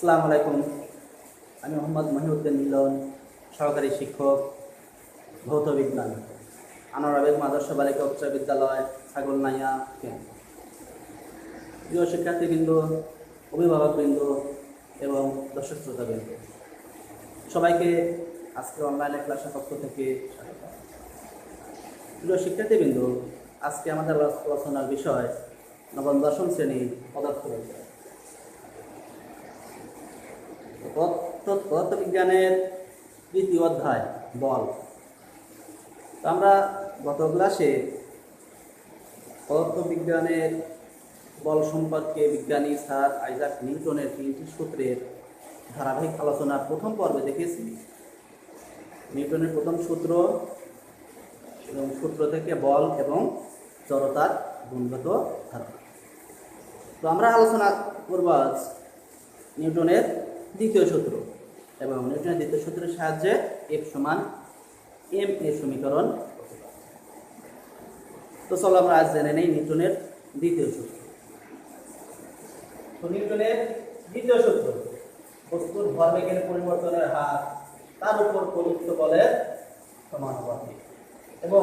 আসসালামু আলাইকুম। আমি মোহাম্মদ মহিউদ্দিন মিলন, সহকারী শিক্ষক, ভৌত বিজ্ঞান, আনোয়ার আবেদ আদর্শ বালিকা উচ্চ বিদ্যালয় ছাগলনাইয়া প্রিয় শিক্ষার্থীবৃন্দ, অভিভাবকবৃন্দ এবং দর্শক শ্রোতাবৃন্দ, সবাইকে আজকে অনলাইনে ক্লাসের পক্ষ থেকে স্বাগত। প্রিয় শিক্ষার্থীবৃন্দ, আজকে আমাদের আলোচনার বিষয় নবম দশম শ্রেণির পদার্থ বিজ্ঞান পদার্থ- পদার্থবিজ্ঞানের তৃতীয় অধ্যায়, বল। আমরা গত ক্লাসে পদার্থবিজ্ঞানের বল সম্পর্কে বিজ্ঞানী স্যার আইজাক নিউটনের তিনটি সূত্রের ধারাবাহিক আলোচনার প্রথম পর্বে দেখেছি। নিউটনের প্রথম সূত্র এবং সূত্র থেকে বল এবং জড়তার গুণগত ধারণা। তো আমরা আলোচনা করব নিউটনের দ্বিতীয় সূত্র। এবং নিউটনের দ্বিতীয় সূত্রের সাহায্যে এফ সমান এম এর সমীকরণ। তো চলো আমরা আজ জেনে নেই নিউটনের দ্বিতীয় সূত্র। তো নিউটনের দ্বিতীয় সূত্র, বস্তুর ভরবেগের পরিবর্তনের হার, তার উপর প্রযুক্ত বলের সমানুপাতিক এবং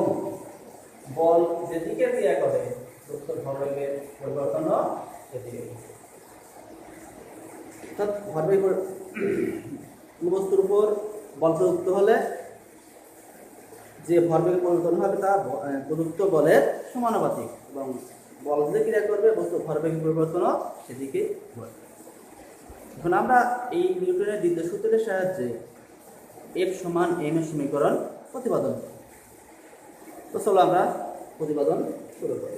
বল যেদিকে ক্রিয়া করে, বস্তুর ভরবেগের পরিবর্তনও সেদিকে। অর্থাৎ ভরবেগ বস্তুর উপর বল প্রযুক্ত হলে যে ভরবেগের পরিবর্তন হবে তা প্রযুক্ত বলের সমানুপাতিক এবং বল যে ক্রিয়া করবে বস্তুর ভরবেগের পরিবর্তনও সেদিকে ঘটবে এখন আমরা এই নিউটনের দ্বিতীয় সূত্রের সাহায্যে এফ সমান এম এর সমীকরণ প্রতিপাদন। তো চলো আমরা প্রতিপাদন শুরু করি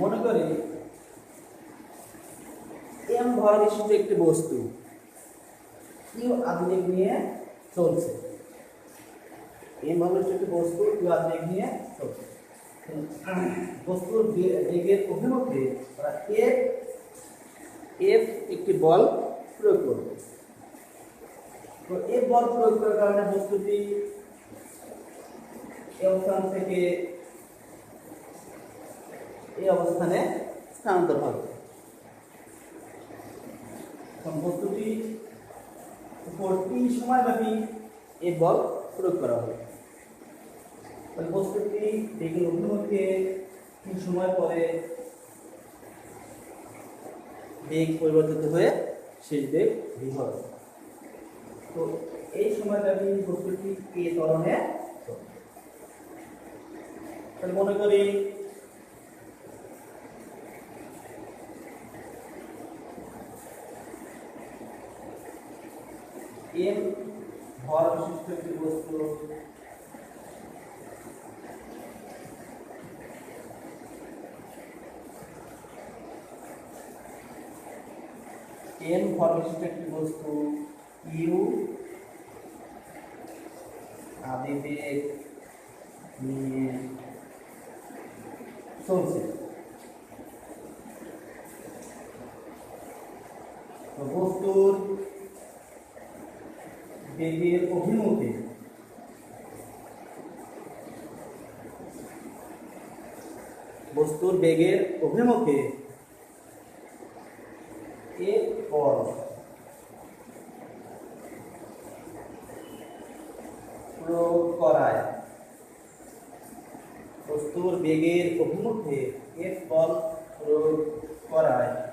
মনে করি এম ভর বিশিষ্ট একটি বস্তু। ইউ আধুনিক নিয়ে চলছে। এম ভর বিশিষ্ট একটি বস্তু ইউ আধুনিক নিয়ে চলছে। বস্তুর বেগের অভিমুখে আমরা এফ এফ একটি বল প্রয়োগ করবে। তো এফ বল প্রয়োগ করার কারণে বস্তুটি এই অবস্থান থেকে এই অবস্থানে স্থানান্তর হবে। বস্তুটি উপর তিন সময়ব্যাপী এই বল প্রয়োগ করা হবে তাহলে বস্তুটি বেগের অভিমুখে তিন সময় পরে বেগ পরিবর্তিত হয়ে শেষ বেগ ভি তো এই সময়ব্যাপী বস্তুটি ত্বরণে চলবে। তাহলে মনে করি এম ভর বিশিষ্ট একটি বস্তু। এম ভর বিশিষ্ট একটি বস্তু ইউ। আবেবেগ নিয়ে চলছে তো বস্তুর বেগের অভিমুখে বস্তুর বেগের অভিমুখে। এ ফল প্রয়োগ করায়। বস্তুর বেগের অভিমুখে এর ফল প্রয়োগ করায়।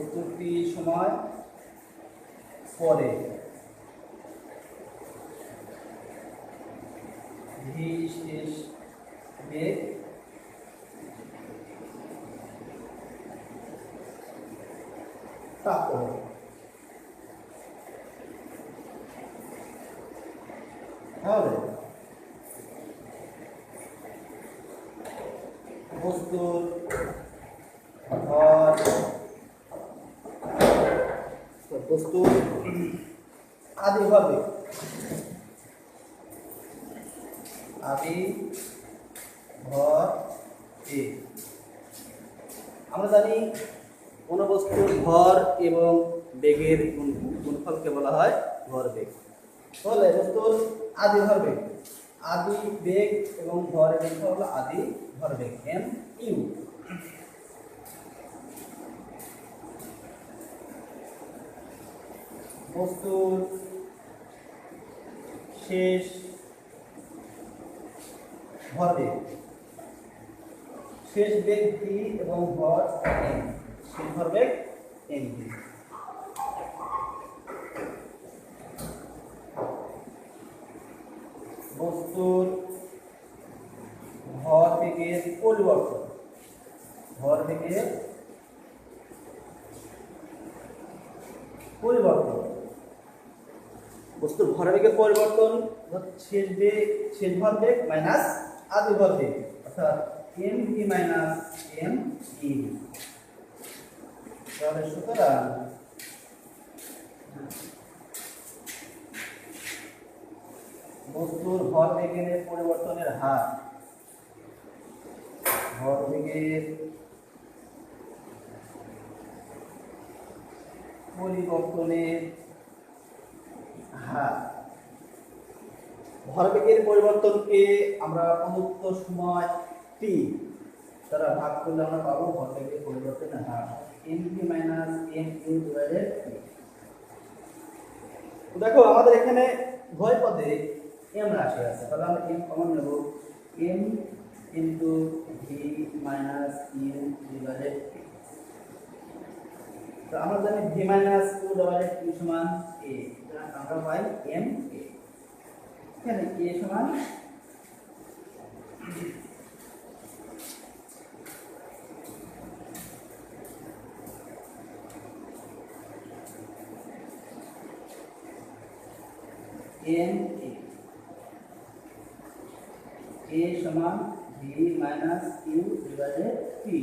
বস্তুটি সময় পরে। শেষ বেগ হবে। তাহলে। বস্তুর ভর বস্তুর আদি হবে। আদি ভর এ। আমরা জানি কোনো বস্তুর ভর এবং বেগের গুণ- গুণফলকে বলা হয় ভর বেগ। তাহলে বস্তুর আদি ভর বেগ আদি বেগ এবং ভর গুণফল হলো আদি ভর বেগ এম ইউ বস্তুর শেষ ভরবেগ শেষ বেগ ভি এবং ভর এম শেষ ভরবেগ এম ভি বস্তুর ভর বেগের পরিবর্তন। ভর বেগের পরিবর্তন বস্তুর ভরবেগের পরিবর্তন শেষ বেগ শেষ ভরবেগ মাইনাস আদি ভরবেগ অর্থাৎ M V minus M E তাহলে সুতরাং, বস্তুর ভরবেগের পরিবর্তনের হার ভরবেগের পরিবর্তনের হার ভরবেগের পরিবর্তনকে আমরা প্রদত্ত সময় টি দ্বারা ভাগ করলে আমরা পাবো ভরবেগের পরিবর্তনের হার M P minus M U divided দেখো, আমাদের এখানে ভয় পদে এম রাশি আছে। তাহলে আমরা এম কমন নেব। M into V minus U divided তো আমরা জানি V minus two divided Q সমান এ আমরা পাই এম এ এখানে এ সমান এম এ এ সমান V minus Q divided T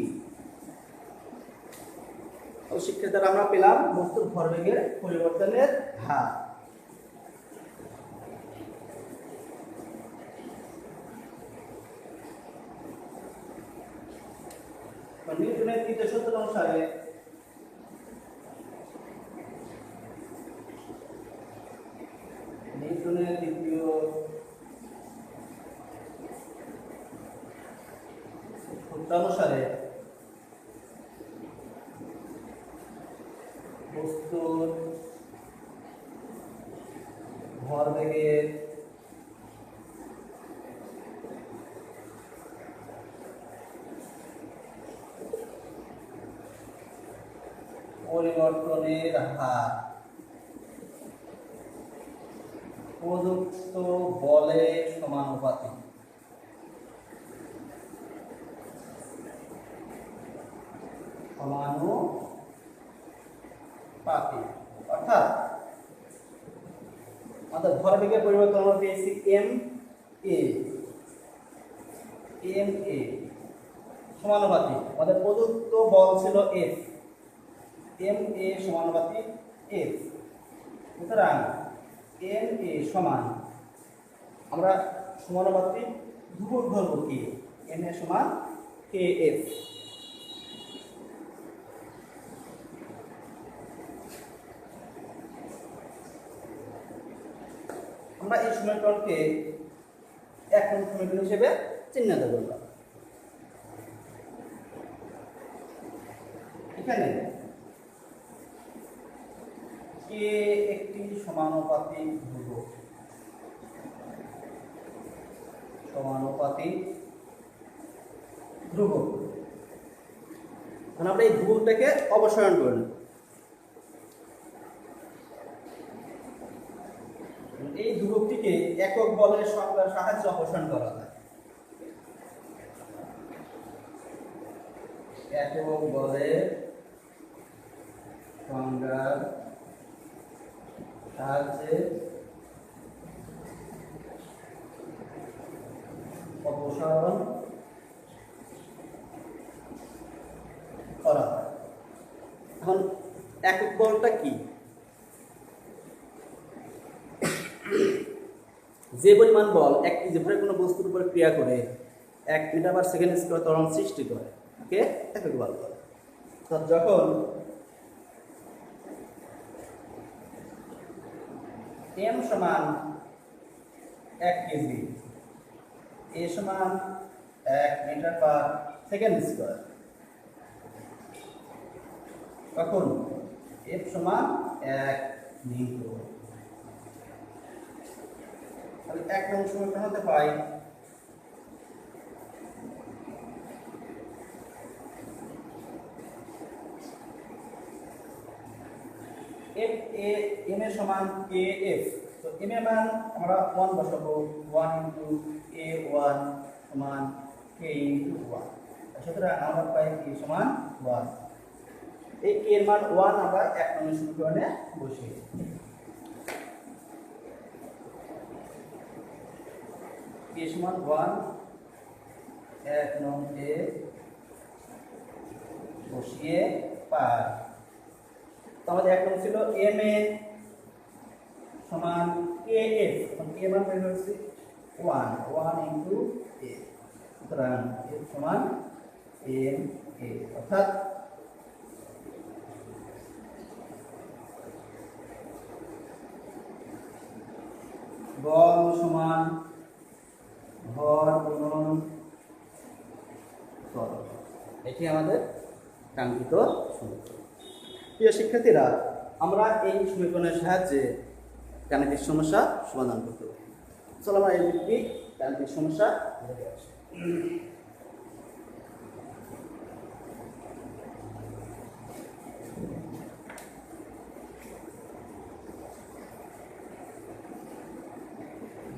তো শিক্ষার্থীরা আমরা পেলাম বস্তুর ভরবেগের পরিবর্তনের হার তো নিউটনের তৃতীয় সূত্র অনুসারে নিউটনের তৃতীয় সূত্র অনুসারে বস্তুর ভরবেগের পরিবর্তনের হার। প্রযুক্ত সমানুপাতিক। অর্থাৎ আমাদের ভরবেগের পরিবর্তন পেয়েছি এম এ। M A. সমানুপাতিক। আমাদের প্রদত্ত বল ছিল এফ। এম এ সমানুপাতিক এফ। সুতরাং এম এ সমান, আমরা সমানুপাতিক ধ্রুবক ধরব কে? এম এ সমান কে এফ। আমরা এই সমীকরণকে এক নম্বর সমীকরণ হিসেবে চিহ্নিত করলাম এখানে কে একটি সমানুপাতিক ধ্রুবক সমানুপাতিক ধ্রুবক ধ্রুবকটাকে অপসারণ করে নেব। এই ধ্রুবকটিকে একক বলের সাহায্যে অপসারণ করা যায় একক বলের সংজ্ঞার সাহায্যে অপসারণ করা হয়। এখন একক বলটা কি? যে পরিমাণ বল এক কেজি কোনো বস্তুর উপর ক্রিয়া করে, এক মিটার পার সেকেন্ড স্কোয়ার তরম সৃষ্টি করে ওকে একক বল। বলে যখন এম সমান এক কেজি এ সমান এক মিটার পার সেকেন্ড স্কোয়ার তখন এফ সমান এক নিউটন তাহলে এক নং সমীকরণ হতে পাই। এফ এ এম এর সমান কে এফ তো এম এর মান আমরা ওয়ান বসাবো। ওয়ান ইন্টু এ ওয়ান সমান কে ইন্টু ওয়ান সুতরাং আমরা পাই কে সমান ওয়ান এই এর মান ওয়ান আমরা এক নম্বর সমীকরণে বসিয়ে কে সমান ওয়ান এক নং এ বসিয়ে পার। তো এক নম্বর ছিল এম এ সমান কে এফ কে মান বের হচ্ছে ওয়ান ওয়ান ইন্টু এ সুতরাং এফ সমান এম এ অর্থাৎ বল সমান ভর গুণন এটি আমাদের কাঙ্ক্ষিত সমীকরণ। প্রিয় শিক্ষার্থীরা, আমরা এই সমীকরণের সাহায্যে গাণিতিক সমস্যা সমাধান করতে পারি। চলো আমরা এই দিকটি গাণিতিক সমস্যা ধরে আসি।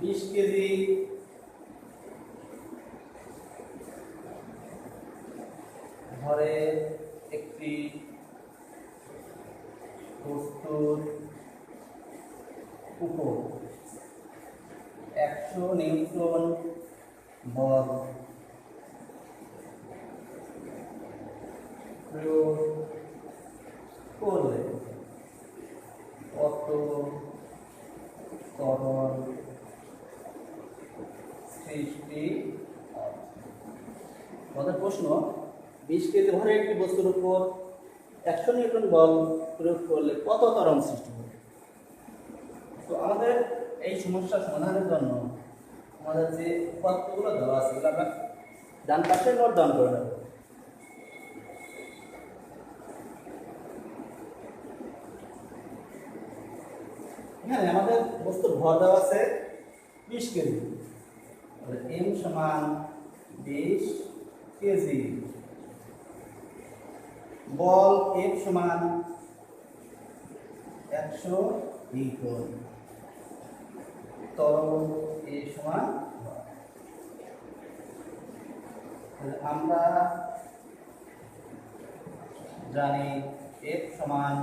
বিশ কেজি। ঘরে একটি বস্তুর উপর একশো নিউটন বল প্রয়োগ করলে কত তরল সৃষ্টি হয়? আমাদের প্রশ্ন, বিশ কেজি ভরে একটি বস্তুর উপর একশো নিউটন বল প্রয়োগ করলে কত ত্বরণ সৃষ্টি হবে? তো আমাদের এই সমস্যা সমাধানের জন্য আমাদের যে উপাত্তগুলো দেওয়া আছে, এগুলো আমরা ডান পাশে নোট ডাউন করে নেব। এখানে আমাদের বস্তুর ভর দেওয়া আছে বিশ কেজি। এম সমান বিশ কেজি বল এফ সমান একশো নিউটন। তরল এ সমান আমরা জানি এফ সমান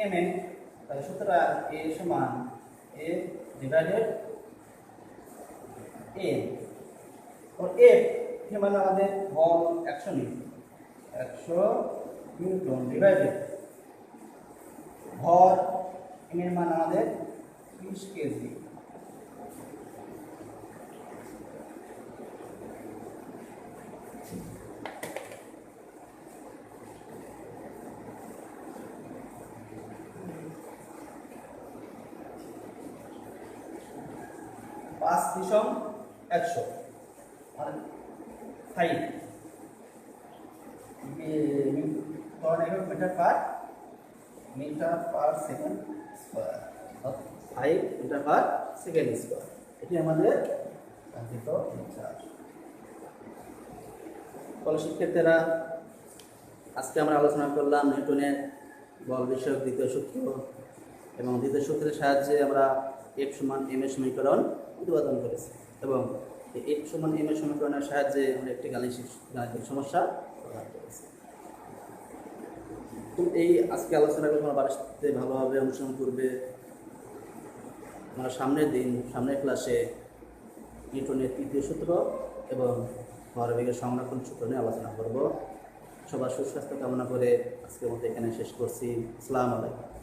এম এ তাহলে সুতরাং এ সমান এ ডিভাইডেড ও এফ এ মানে আমাদের বল একশো নিউটন একশো নিউটন ডিভাইডেড ভর এর মান আমাদের তিরিশ কেজি। ফাইভ ধরেন একক metre per metre per second square five metre per second square. এটি আমাদের কাঙ্ক্ষিত চার্জ ফলে শিক্ষার্থীরা আজকে আমরা আলোচনা করলাম নিউটনের বল বিষয়ক দ্বিতীয় সূত্র এবং দ্বিতীয় সূত্রের সাহায্যে আমরা এফ সমান এম এর সমীকরণ উৎপাদন করেছি এবং এফ সমান এম এর সমীকরণের সাহায্যে আমরা একটি গাণিতিক গাণিতিক সমস্যা তো এই আজকে আলোচনাগুলো তোমরা সাথে ভালোভাবে অনুসরণ করবে। আমরা সামনের দিন, সামনের ক্লাসে নিউটনের তৃতীয় সূত্র এবং ভরবেগের সংরক্ষণ সূত্র নিয়ে আলোচনা করব। সবার সুস্বাস্থ্য কামনা করে আজকের মতো এখানে শেষ করছি। আসসালামু আলাইকুম।